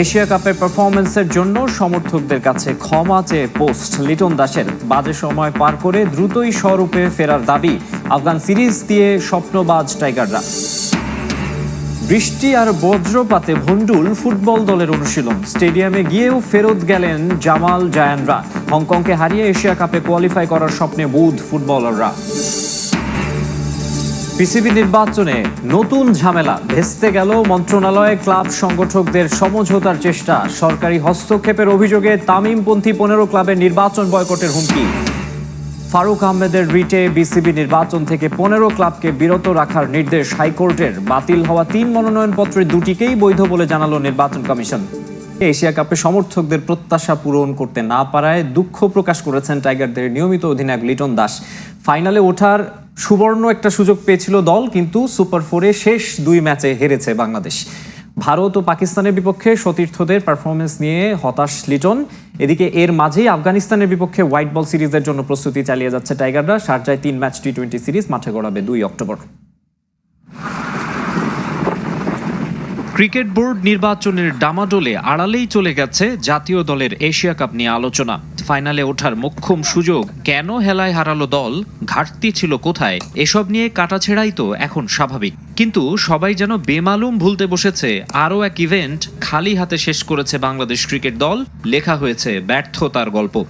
Asia কাপের পারফরমেন্সের জন্য সমর্থকদের কাছে ক্ষমা চেয়ে পোস্ট। লিটন দাসের বাজে সময় পার করে দ্রুতই স্বরূপে ফেরার দাবি আফগান সিরিজ দিয়ে স্বপ্নবাজ টাইগাররা। বৃষ্টি আর বজ্রপাতে ভন্ডুল ফুটবল দলের অনুশীলন। স্টেডিয়ামে গিয়েও ফেরত গেলেন জামাল জায়ানরা। হংকংকে হারিয়ে এশিয়া কাপে কোয়ালিফাই করার স্বপ্নে বুধ ফুটবলাররা। পিসিবি নির্বাচনে নতুন ঝামেলা। ভেস্তে গেল মন্ত্রণালয়ে ক্লাব সংগঠকদের সমঝোতার চেষ্টা। সরকারি হস্তক্ষেপের অভিযোগে তামিমপন্থী পনেরো ক্লাবের নির্বাচন বয়কটের হুমকি। ফারুক আহমেদের রিটে বিসিবি নির্বাচন থেকে পনেরো ক্লাবকে বিরত রাখার নির্দেশ হাইকোর্টের। বাতিল হওয়া তিন মনোনয়নপত্রের দুটিকেই বৈধ বলে জানালো নির্বাচন কমিশন। এশিয়া কাপে সমর্থকদের প্রত্যাশা পূরণ করতে না পারায় দুঃখ প্রকাশ করেছেন টাইগারদের নিয়মিত অধিনায়ক লিটন দাস। ফাইনালে ওঠার সুবর্ণ একটা সুযোগ পেয়েছিল দল, কিন্তু সুপার ফোরে শেষ দুই ম্যাচে হেরেছে বাংলাদেশ। ভারত ও পাকিস্তানের বিপক্ষে সতীর্থদের পারফরমেন্স নিয়ে হতাশ লিটন। এদিকে এর মাঝেই আফগানিস্তানের বিপক্ষে হোয়াইট বল সিরিজের জন্য প্রস্তুতি চালিয়ে যাচ্ছে টাইগাররা। সার্জায় তিন ম্যাচ টি টোয়েন্টি সিরিজ মাঠে গড়াবে দুই অক্টোবর। ক্রিকেট বোর্ড নির্বাচনের ডামাডোলে আড়ালেই চলে গেছে জাতীয় দলের এশিয়া কাপ নিয়ে আলোচনা। ফাইনালে ওঠার মোক্ষম সুযোগ, কেন হেলায় হারালো দল, ঘাটতি ছিল কোথায়, এসব নিয়ে কাটাছেড়াই তো এখন স্বাভাবিক। কিন্তু সবাই যেন বেমালুম ভুলতে বসেছে, আরও এক ইভেন্ট খালি হাতে শেষ করেছে বাংলাদেশ ক্রিকেট দল, লেখা হয়েছে ব্যর্থতার গল্প।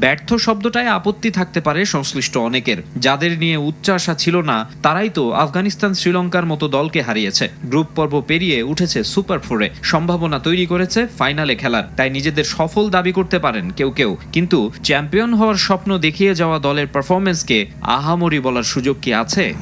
ব্যর্থ শব্দটায় আপত্তি থাকতে পারে সংশ্লিষ্ট অনেকের। যাদের নিয়ে উচ্চাশা ছিল না, তারাই তো আফগানিস্তান শ্রীলঙ্কার মতো দলকে হারিয়েছে। গ্রুপ পর্ব পেরিয়ে উঠেছে সুপার ফোরে। সম্ভাবনা তৈরি করেছে ফাইনালে খেলার। তাই নিজেদের সফল দাবি করতে পারেন কেউ কেউ। কিন্তু চ্যাম্পিয়ন হওয়ার স্বপ্ন দেখিয়ে যাওয়া দলের পারফরমেন্সকে আহামরি বলার সুযোগ কি আছে?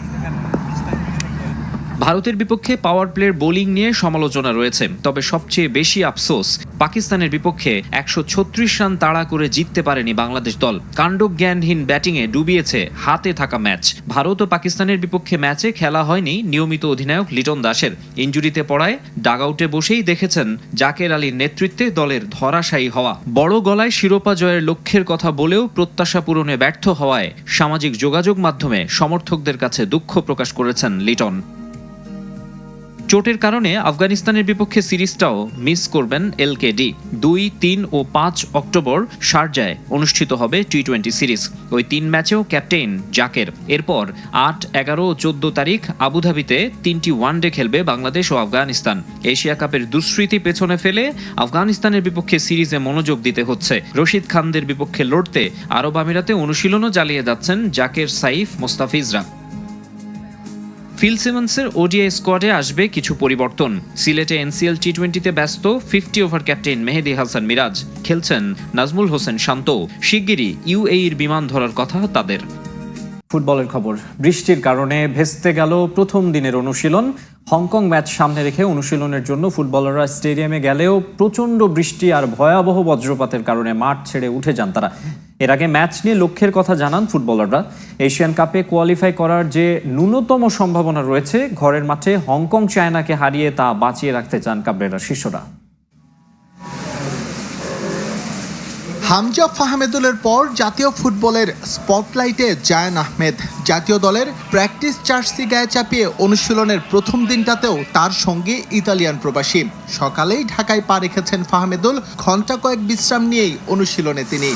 ভারতের বিপক্ষে পাওয়ার প্লের বোলিং নিয়ে সমালোচনা রয়েছে। তবে সবচেয়ে বেশি আফসোস পাকিস্তানের বিপক্ষে একশো ছত্রিশ রান তাড়া করে জিততে পারেনি বাংলাদেশ দল। কাণ্ডজ্ঞানহীন ব্যাটিংয়ে ডুবিয়েছে হাতে থাকা ম্যাচ। ভারত ও পাকিস্তানের বিপক্ষে ম্যাচে খেলা হয়নি নিয়মিত অধিনায়ক লিটন দাসের। ইঞ্জুরিতে পড়ায় ডাগআউটে বসেই দেখেছেন জাকের আলীর নেতৃত্বে দলের ধরাশায়ী হওয়া। বড় গলায় শিরোপা জয়ের লক্ষ্যের কথা বলেও প্রত্যাশা পূরণে ব্যর্থ হওয়ায় সামাজিক যোগাযোগ মাধ্যমে সমর্থকদের কাছে দুঃখ প্রকাশ করেছেন লিটন। চোটের কারণে আফগানিস্তানের বিপক্ষে সিরিজটাও মিস করবেন এলকেডি দুই, তিন ও পাঁচ অক্টোবর শারজায় অনুষ্ঠিত হবে টি টোয়েন্টি সিরিজ। ওই তিন ম্যাচেও ক্যাপ্টেন জাকের। এরপর আট, এগারো ও চোদ্দ তারিখ আবুধাবিতে তিনটি ওয়ানডে খেলবে বাংলাদেশ ও আফগানিস্তান। এশিয়া কাপের দুঃস্মৃতি পেছনে ফেলে আফগানিস্তানের বিপক্ষে সিরিজে মনোযোগ দিতে হচ্ছে। রশিদ খানদের বিপক্ষে লড়তে আরব আমিরাতে অনুশীলনও চালিয়ে যাচ্ছেন জাকের সাইফ মোস্তাফিজরা। ফিল সিমন্সের ওডিআই স্কোয়াডে আসবে কিছু পরিবর্তন। সিলেটে এনসিএল টি টোয়েন্টিতে ব্যস্ত fifty over captain Mehedi Hasan Miraz. খেলছেন নাজমুল হোসেন শান্ত। শিগগিরই ইউএইর বিমান ধরার কথা তাদের। ফুটবলের খবর। বৃষ্টির কারণে ভেস্তে গেল প্রথম দিনের অনুশীলন। হংকং ম্যাচ সামনে রেখে অনুশীলনের জন্য ফুটবলাররা স্টেডিয়ামে গেলেও প্রচণ্ড বৃষ্টি আর ভয়াবহ বজ্রপাতের কারণে মাঠ ছেড়ে উঠে যান তারা। এর আগে ম্যাচ নিয়ে লক্ষ্যের কথা জানান ফুটবলাররা। এশিয়ান কাপে কোয়ালিফাই করার যে ন্যূনতম সম্ভাবনা রয়েছে, ঘরের মাঠে হংকং চায়নাকে হারিয়ে তা বাঁচিয়ে রাখতে চান কাবরেরা শিষ্যরা। হামজা ফাহমেদুলের পর জাতীয় ফুটবলের স্পটলাইটে জায়ান আহমেদ। জাতীয় দলের প্র্যাকটিস জার্সি গায়ে চাপিয়ে অনুশীলনের প্রথম দিনটাতেও তার সঙ্গে ইতালিয়ান প্রবাসী। সকালেই ঢাকায় পা রেখেছেন ফাহমেদুল ঘণ্টা কয়েক বিশ্রাম নিয়েই অনুশীলনে তিনি।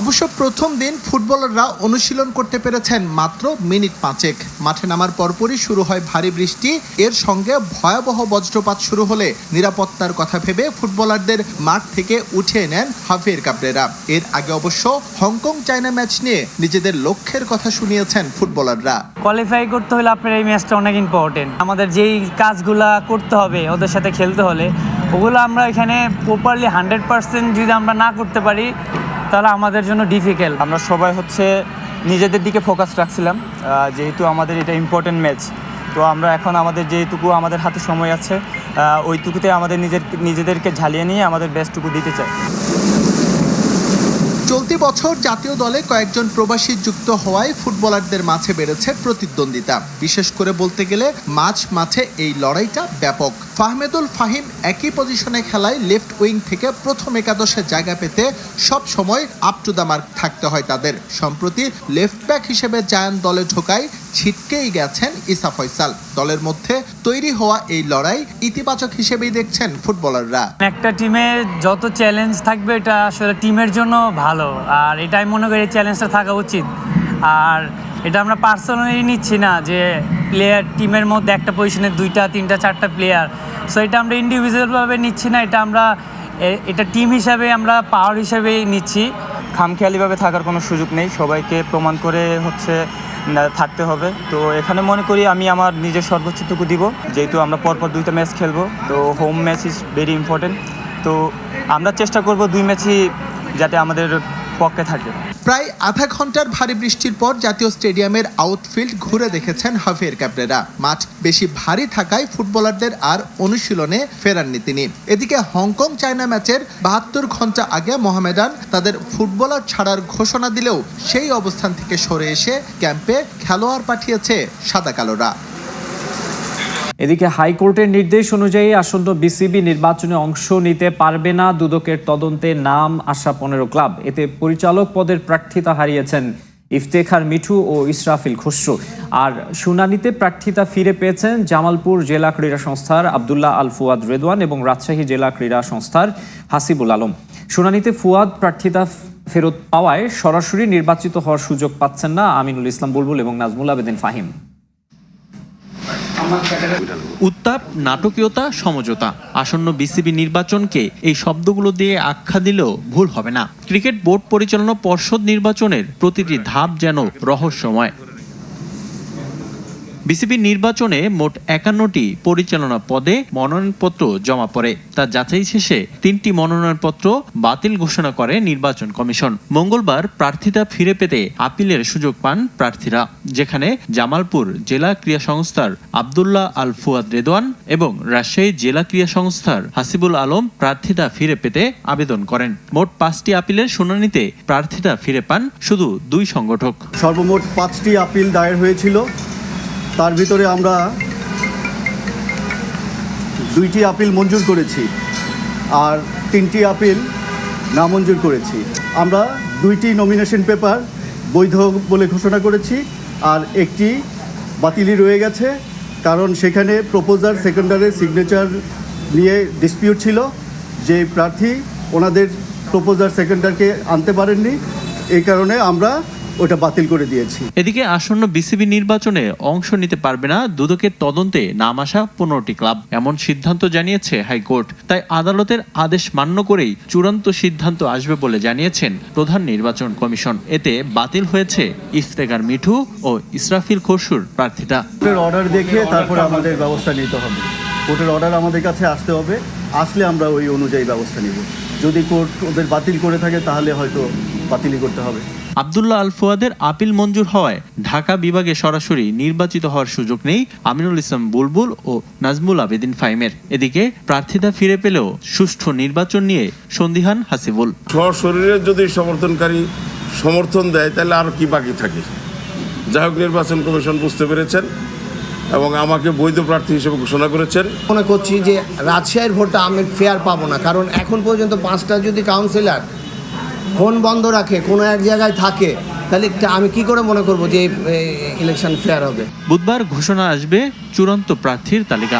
অবশ্য প্রথম দিন ফুটবলাররা অনুশীলন করতে পেরেছেন মাত্র মিনিট পাঁচেক। মাঠে নামার পরপরই শুরু হয় ভারী বৃষ্টি। এর সঙ্গে ভয়াবহ বজ্রপাত শুরু হলে নিরাপত্তার কথা ভেবে ফুটবলারদের মাঠ থেকে উঠিয়ে নেন হাফির কাবরেরা। এর আগে অবশ্য হংকং চায়না ম্যাচ নিয়ে নিজেদের লক্ষ্যের কথা শুনিয়েছেন ফুটবলাররা। কোয়ালিফাই করতে হলে আপনার এই ম্যাচটা অনেক ইম্পর্টেন্ট আমাদের যেই কাজগুলা করতে হবে, ওদের সাথে খেলতে হলে ওগুলো আমরা এখানে প্রপারলি হান্ড্রেড পার্সেন্ট যদি আমরা না করতে পারি, তাহলে আমাদের জন্য ডিফিকাল্ট আমরা সবাই হচ্ছে নিজেদের দিকে ফোকাস রাখছিলাম যেহেতু আমাদের এটা ইম্পর্টেন্ট ম্যাচ তো আমরা এখন আমাদের যেটুকু আমাদের হাতে সময় আছে ওইটুকুতে আমাদের নিজের নিজেদেরকে ঝালিয়ে নিয়ে আমাদের বেস্টটুকু দিতে চাই। চলতি বছর জাতীয় দলে কয়েকজন প্রবাসী যুক্ত হওয়ায় ফুটবলারদের মাঝে বেড়েছে প্রতিদ্বন্দ্বিতা। বিশেষ করে বলতে গেলে মাঝ মাঠে এই লড়াইটা ব্যাপক। ফাহমেদুল ফাহিম একই পজিশনে খেলায় লেফট উইং থেকে প্রথম একাদশে জায়গা পেতে সব সময় আপ টু দ্য মার্ক থাকতে হয় তাদের। সম্প্রতি লেফট ব্যাক হিসেবে জায়ান দলে ঢোকায় ছিটকেই গেছেন ইসা ফয়সাল। দলের মধ্যে তৈরি হওয়া এই লড়াই ইতিবাচক হিসেবেই দেখছেন ফুটবলাররা। একটা টিমে যত চ্যালেঞ্জ থাকবে এটা আসলে টিমের জন্য ভালো। আর এটা আমি মনে করি চ্যালেঞ্জটা থাকা উচিত। আর এটা আমরা পার্সোনালি নিচ্ছি না যে প্লেয়ার টিমের মধ্যে একটা পজিশনে দুইটা, তিনটা, চারটা প্লেয়ার সো এটা আমরা ইন্ডিভিজুয়ালভাবে নিচ্ছি না, এটা আমরা এটা টিম হিসাবে আমরা পাওয়ার হিসাবেই নিচ্ছি। খামখেয়ালিভাবে থাকার কোনো সুযোগ নেই, সবাইকে প্রমাণ করে হচ্ছে থাকতে হবে। তো এখানে মনে করি আমি আমার নিজের সর্বোচ্চটুকু দিব। যেহেতু আমরা পরপর দুইটা ম্যাচ খেলব, তো home match is very important তো আমরা চেষ্টা করব দুই ম্যাচই যাতে আমাদের পক্ষে থাকে। প্রায় আধা ঘণ্টার ভারী বৃষ্টির পর জাতীয় স্টেডিয়ামের আউটফিল্ড ঘুরে দেখেছেন হাফিয়ার ক্যাপ্টেরা মাঠ বেশি ভারী থাকায় ফুটবলারদের আর অনুশীলনে ফেরাননি তিনি। এদিকে হংকং চায়না ম্যাচের বাহাত্তর ঘণ্টা আগে মোহামেডান তাদের ফুটবলার ছাড়ার ঘোষণা দিলেও সেই অবস্থান থেকে সরে এসে ক্যাম্পে খেলোয়াড় পাঠিয়েছে সাদা কালোরা। এদিকে হাইকোর্টের নির্দেশ অনুযায়ী আসন্ন বিসিবি নির্বাচনে অংশ নিতে পারবে না দুদকের তদন্তে নাম আসা পনেরো ক্লাব। এতে পরিচালক পদের প্রার্থিতা হারিয়েছেন ইফতেখার মিঠু ও ইসরাফিল খসরু। আর শুনানিতে প্রার্থিতা ফিরে পেয়েছেন জামালপুর জেলা ক্রীড়া সংস্থার আবদুল্লাহ আল ফুয়াদ রেদওয়ান এবং রাজশাহী জেলা ক্রীড়া সংস্থার হাসিবুল আলম। শুনানিতে ফুয়াদ প্রার্থিতা ফেরত পাওয়ায় সরাসরি নির্বাচিত হওয়ার সুযোগ পাচ্ছেন না আমিনুল ইসলাম বুলবুল এবং নাজমুল আবেদিন ফাহিম। উত্তাপ, নাটকীয়তা, সমঝোতা। আসন্ন বিসিবি নির্বাচনকে এই শব্দগুলো দিয়ে আখ্যা দিলেও ভুল হবে না। ক্রিকেট বোর্ড পরিচালনা পর্ষদ নির্বাচনের প্রতিটি ধাপ যেন রহস্যময়। বিসিবি নির্বাচনে মোট একান্নটি পরিচালনা পদে মনোনয়নপত্র জমা পড়ে। তা যাচাই শেষে তিনটি মনোনয়নপত্র বাতিল ঘোষণা করে নির্বাচন কমিশন। মঙ্গলবার প্রার্থিতা ফিরে পেতে আপিলের সুযোগ পান প্রার্থীরা, যেখানে জামালপুর জেলা ক্রিয়া সংস্থার আবদুল্লাহ আল ফুয়াদ রেদওয়ান এবং রাজশাহী জেলা ক্রীড়া সংস্থার হাসিবুল আলম প্রার্থিতা ফিরে পেতে আবেদন করেন। মোট পাঁচটি আপিলের শুনানিতে প্রার্থিতা ফিরে পান শুধু দুই সংগঠক। সর্বমোট পাঁচটি আপিল দায়ের হয়েছিল। তার ভিতরে আমরা দুইটি আপিল মঞ্জুর করেছি আর তিনটি আপিল নামঞ্জুর করেছি। আমরা দুইটি নমিনেশন পেপার বৈধ বলে ঘোষণা করেছি আর একটি বাতিলই রয়ে গেছে, কারণ সেখানে প্রপোজার সেকেন্ডারের সিগনেচার নিয়ে ডিসপিউট ছিল। যে প্রার্থী ওনাদের প্রপোজার সেকেন্ডারকে আনতে পারেননি, এই কারণে আমরা ওটা বাতিল করে দিয়েছি। এদিকে আসন্ন বিসিবি নির্বাচনে অংশ নিতে পারবে না দুদকের তদন্তে নাম আসা পনেরোটি ক্লাব। এমন সিদ্ধান্ত জানিয়েছে হাইকোর্ট। তাই আদালতের আদেশ মান্য করেই চূড়ান্ত সিদ্ধান্ত আসবে বলে জানিয়েছেন প্রধান নির্বাচন কমিশন। এতে বাতিল হয়েছে ইফতেকার মিঠু ও ইসরাফিল খসুর প্রার্থিতা কোর্টের অর্ডার দেখে তারপরে আমাদের ব্যবস্থা নিতে হবে। কোর্টের অর্ডার আমাদের কাছে আসতে হবে। আসলে আমরা ওই অনুযায়ী ব্যবস্থা নিব। যদি কোর্ট ওদের বাতিল করে থাকে তাহলে হয়তো বাতিলই করতে হবে। আবদুল্লাহ আল ফুয়াদের আপিল মঞ্জুর হওয়ায় ঢাকা বিভাগে সরাসরি নির্বাচিত হওয়ার সুযোগ নেই আমিনুল ইসলাম বুলবুল ও নাজমুল আবেদিন ফাইমের। এদিকে প্রার্থিতা ফিরে পেলেও সুষ্ঠু নির্বাচন নিয়ে সন্দিহান হাসিবুল। শরীরে যদি সমর্থনকারী সমর্থন দেয় তাহলে আর কি বাকি থাকে? যাই হোক নির্বাচন কমিশন বুঝতে পেরেছেন এবং আমাকে বৈধ প্রার্থী হিসেবে ঘোষণা করেছেন। মনে করছি যে রাজশাহীর ভোটটা আমি ফেয়ার পাবো না কারণ এখন পর্যন্ত পাঁচটা যদি কাউন্সিলর ফোন বন্ধ রাখে, কোনো এক জায়গায় থাকে, তাহলে আমি কি করে মনে করব যে ইলেকশন ফেয়ার হবে? বুধবার ঘোষণা আসবে চূড়ান্ত প্রার্থীর তালিকা।